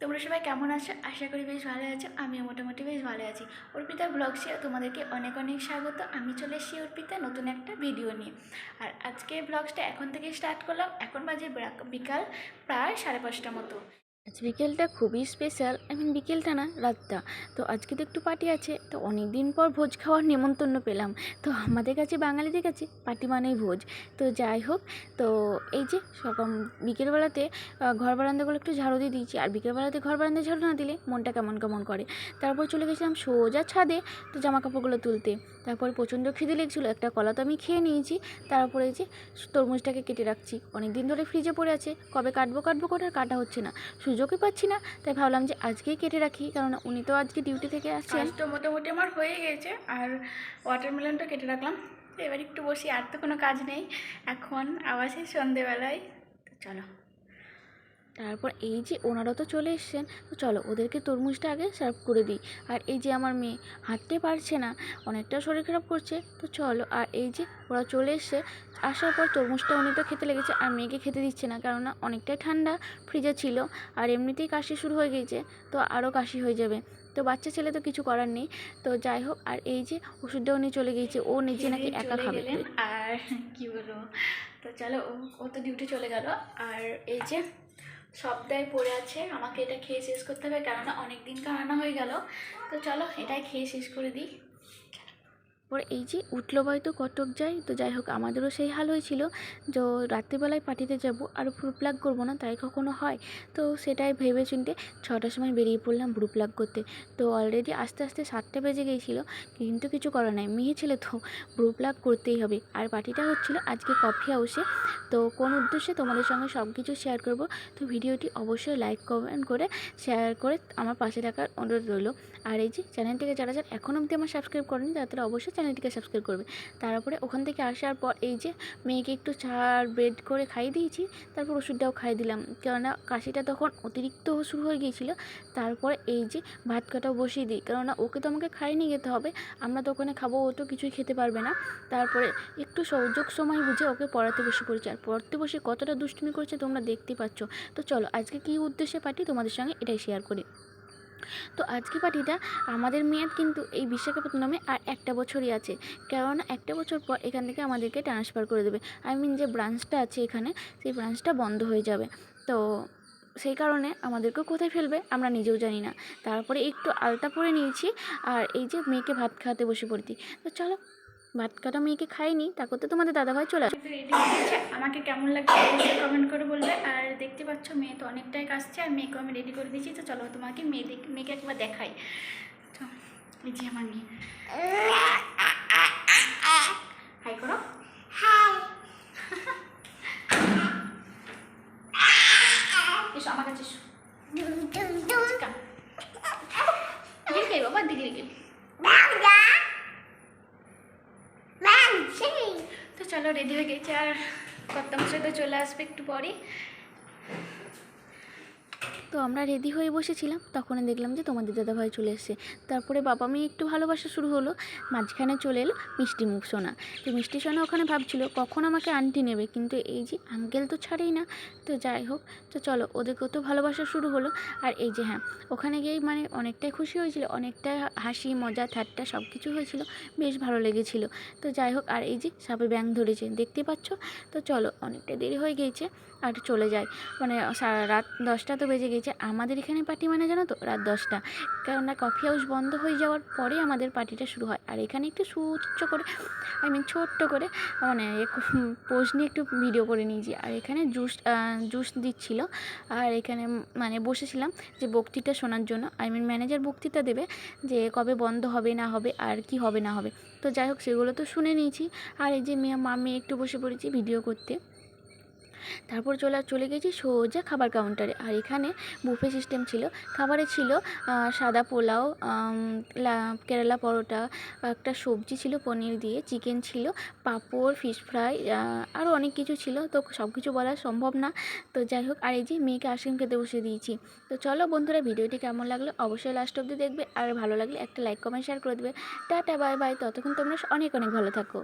তোমরা সবাই কেমন আছো? আশা করি বেশ ভালো আছো। আমিও মোটামুটি বেশ ভালো আছি। অর্পিতা ব্লগ শেয়ার তোমাদেরকে অনেক অনেক স্বাগত। আমি চলে এসেছি অর্পিতা নতুন একটা ভিডিও নিয়ে। আর আজকে ব্লগসটা এখন থেকে স্টার্ট করলাম। এখন বাজে বিকাল প্রায় সাড়ে পাঁচটা মতো। আজ বিকেলটা খুবই স্পেশাল আই মিন বিকেলটা না, রাতটা। তো আজকে তো একটু পার্টি আছে, তো অনেক দিন পর ভোজ খাওয়ার নেমন্তন্ন পেলাম। তো আমাদের কাছে, বাঙালিদের কাছে পার্টি মানেই ভোজ। তো যাই হোক, তো এই যে সকাল বিকেলবেলাতে ঘর বারান্দাগুলো একটু ঝাড়ু দিয়ে দিয়েছি। আর বিকেলবেলাতে ঘর বারান্দা ঝাড়ু না দিলে মনটা কেমন কেমন করে? তারপর চলে গেছিলাম সোজা ছাদে, তো জামা কাপড়গুলো তুলতে। তারপর প্রচণ্ড খিদে লেগেছিলো, একটা কলা তো আমি খেয়ে নিয়েছি। তারপরে যে তরমুজটাকে কেটে রাখছি। অনেক দিন ধরে ফ্রিজে পড়ে আছে, কবে কাটবো কাটবো করে কাটা হচ্ছে না। সুযোগই পাচ্ছি না, তাই ভাবলাম যে আজকেই কেটে রাখি, কারণ উনি তো আজকে ডিউটি থেকে আসছেন। তো মোটামুটি আমার হয়ে গেছে, আর ওয়াটারমেলনটা কেটে রাখলাম। এবার একটু বসি, আর তো কোনো কাজ নেই। এখন আবার সেই সন্ধেবেলায় চলো। তারপর এই যে ওনারা তো চলে এসছেন তো চলো ওদেরকে তরমুজটা আগে সার্ভ করে দিই। আর এই যে আমার মেয়ে হাঁটতে পারছে না অনেকটা শরীর খারাপ করছে তো চলো আর এই যে ওরা চলে এসছে আসার পর তরমুজটা উনি তো খেতে লেগেছে আর মেয়েকে খেতে দিচ্ছে না কেননা অনেকটাই ঠান্ডা ফ্রিজে ছিল আর এমনিতেই কাশি শুরু হয়ে গিয়েছে তো আরও কাশি হয়ে যাবে। তো বাচ্চা ছেলে তো কিছু করার নেই তো যাই হোক আর এই যে ওষুধটা উনি চলে গিয়েছে ও নিজে নাকি একা খাবে। আর কি বলব তো চলো ও ও তো ডিউটি চলে গেল আর এই যে সবটাই পড়ে আছে। আমাকে এটা খেয়ে শেষ করতে হবে, কেননা অনেক দিন কারানো হয়ে গেল। তো চলো, এটাই খেয়ে শেষ করে দিই। পরে এই যে উঠল তো কটক যাই, তো যাই হোক আমাদেরও সেই হাল হয়েছিল যে রাত্রিবেলায় পার্টিতে যাব আর ভ্রু প্লাগ করব না, তাই কখনো হয়। তো সেটাই ভেবে চিনতে ছটার সময় বেরিয়ে পড়লাম ভ্রু প্লাগ করতে। তো অলরেডি আস্তে আস্তে সাতটা বেজে গিয়েছিল, কিন্তু কিছু করার নাই। মেয়ে ছেলে তো ভ্রু প্লাগ করতেই হবে। আর পার্টিটা হচ্ছিল আজকে কফি হাউসে তো কোন উদ্দেশ্যে তোমাদের সঙ্গে সব কিছু শেয়ার করব, তো ভিডিওটি অবশ্যই লাইক কমেন্ট করে শেয়ার করে আমার পাশে থাকার অনুরোধ রইল। আর এই যে চ্যানেলটিকে যারা যারা এখনও অবধি আমার সাবস্ক্রাইব করেনি, তারা অবশ্যই চ্যানেলটিকে সাবস্ক্রাইব করবে। তারপরে ওখান থেকে আসার পর এই যে মেয়েকে একটু চা আর ব্রেড করে খাইয়ে দিয়েছি, তারপর ওষুধটাও খাইয়ে দিলাম। কেননা কাশিটা তখন অতিরিক্ত শুরু হয়ে গিয়েছিল। তারপরে এই যে ভাত কাটাও বসিয়ে দিই। কেননা ওকে তো আমাকে খাইয়ে নিয়ে যেতে হবে। আমরা তো ওখানে খাব, ও তো কিছুই খেতে পারবে না। তারপরে একটু সুযোগ সময় বুঝে ওকে পড়াতে বসে পড়েছি। আর পড়তে বসে কতটা দুষ্টুমি করছে তোমরা দেখতেই পাচ্ছ। তো চলো আজকে কী উদ্দেশ্যে পার্টি তোমাদের সঙ্গে এটাই শেয়ার করি। তো আজকে পার্টিটা আমাদের মেয়াদ কিন্তু এই বিশাখাপত্তনমে আর একটা বছরই আছে। কেননা একটা বছর পর এখান থেকে আমাদেরকে ট্রান্সফার করে দেবে। আই মিন যে ব্রাঞ্চটা আছে এখানে, সেই ব্রাঞ্চটা বন্ধ হয়ে যাবে। তো সেই কারণে আমাদেরকে কোথায় ফেলবে আমরা নিজেও জানি না। তারপরে একটু আলতা পরে নিয়েছি, আর এই যে মেয়েকে ভাত খাওয়াতে বসে পড়তি তো চলো ভাত কাটা মেয়েকে খাইনি তা করতে তোমাদের দাদাভাই চলে আসবে আমাকে কেমন লাগছে কমেন্ট করে বলবে। আর দেখতে পাচ্ছ মেয়ে তো অনেকটাই কাজছে আর মেয়েকে আমি রেডি করে দিয়েছি। তো চলো তোমাকে মেয়ে দেখ- মেয়েকে একবার দেখাই। তো এই যে আমার মেয়ে। হাই করো। এসো আমার কাছে এসো। কে বাবা দিদির কে তো চলো রেডি হয়ে গেছে আর কর্তামশাই তো চলে আসবে একটু পরে তো আমরা রেডি হয়ে বসেছিলাম তখন দেখলাম যে তোমাদের দাদাভাই চলে এসেছে। তারপরে বাবা মেয়ে একটু ভালোবাসা শুরু হলো, মাঝখানে চলে এলো মিষ্টি মুখ সোনা। তো মিষ্টি সোনা ওখানে ভাবছিল, কখন আমাকে আন্টি নেবে? কিন্তু এই যে আঙ্কেল তো ছাড়েই না। তো যাই হোক, তো চলো, ওদেরকেও তো ভালোবাসা শুরু হলো। আর এই যে হ্যাঁ ওখানে গিয়েই মানে অনেকটাই খুশি হয়েছিল অনেকটাই হাসি, মজা, ঠাট্টা সব কিছু হয়েছিল, বেশ ভালো লেগেছিল। তো যাই হোক, আর এই যে সাপে ব্যাং ধরেছে, দেখতে পাচ্ছ? তো চলো, অনেকটা দেরি হয়ে গিয়েছে, আর চলে যায় মানে রাত দশটা তো বেজে গেছে আমাদের এখানে পার্টি মানে জানো তো রাত দশটা। কেননা কফি হাউস বন্ধ হয়ে যাওয়ার পরে আমাদের পার্টিটা শুরু হয়। আর এখানে একটু সুচ্চ করে আই মিন ছোট্ট করে মানে পোজ নিয়ে একটু ভিডিও করে নিয়েছি। আর এখানে জুস জুস দিচ্ছিল। আর এখানে মানে বসেছিলাম যে বক্তৃতা শোনার জন্য। আই মিন ম্যানেজার বক্তৃতা দেবে যে কবে বন্ধ হবে, না হবে, আর কি হবে, না হবে। তো যাই হোক, সেগুলো তো শুনে নিয়েছি। আর এই যে মেয়ে, মামি একটু বসে পড়েছি ভিডিও করতে। তারপর চলে চলে গেছি সোজা খাবার কাউন্টারে আর এখানে বুফে সিস্টেম ছিল। খাবারে ছিল সাদা পোলাও কেরালা পরোটা, একটা সবজি ছিল পনির দিয়ে চিকেন ছিল, পাঁপড় ফিশ ফ্রাই আরও অনেক কিছু ছিল। তো সব কিছু বলা সম্ভব না। তো যাই হোক, আর এই যে মেয়েকে আইসক্রিম খেতে বসে দিয়েছি। তো চলো বন্ধুরা, ভিডিওটি কেমন লাগল অবশ্যই লাস্ট অবধি দেখবে। আর ভালো লাগলে একটা লাইক কমেন্ট শেয়ার করে দেবে। টাটা বাই বাই ততক্ষণ তোমরা অনেক অনেক ভালো থাকো।